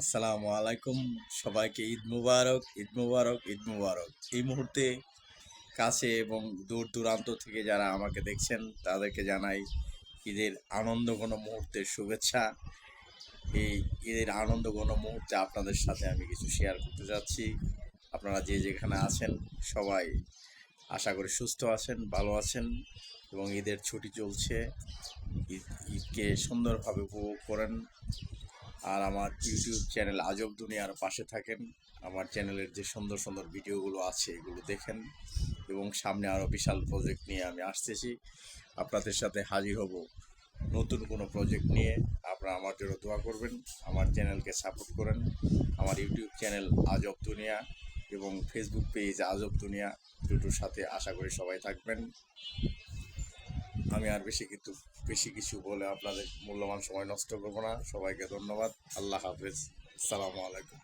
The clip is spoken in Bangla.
আসসালামু আলাইকুম। সবাইকে ঈদ মুবারক ঈদ মুবারক ঈদ মুবারক। এই মুহূর্তে কাছে এবং দূর দূরান্ত থেকে যারা আমাকে দেখছেন, তাদেরকে জানাই ঈদের আনন্দ ঘন মুহূর্তের শুভেচ্ছা। এই ঈদের আনন্দ ঘন মুহূর্তে আপনাদের সাথে আমি কিছু শেয়ার করতে যাচ্ছি। আপনারা যে যেখানে আছেন, সবাই আশা করি সুস্থ আছেন, ভালো আছেন এবং ঈদের ছুটি চলছে। ঈদ, ঈদকে সুন্দরভাবে উপভোগ করেন। আর আমার ইউটিউব চ্যানেল আজব দুনিয়ার পাশে থাকেন। আমার চ্যানেলের যে সুন্দর সুন্দর ভিডিওগুলো আছে, এগুলো দেখেন এবং সামনে আরও বিশাল প্রজেক্ট নিয়ে আমি আসতেছি। আপনাদের সাথে হাজির হব নতুন কোনো প্রজেক্ট নিয়ে। আপনারা আমার জন্য দোয়া করবেন, আমার চ্যানেলকে সাপোর্ট করেন। আমার ইউটিউব চ্যানেল আজব দুনিয়া এবং ফেসবুক পেজ আজব দুনিয়া। দুটোর সাথে আশা করি সবাই থাকবেন। আমি আর বেশি কিন্তু বেশি কিছু বলে আপনাদের মূল্যবান সময় নষ্ট করব না। সবাইকে ধন্যবাদ। আল্লাহ হাফেজ। আসসালামু আলাইকুম।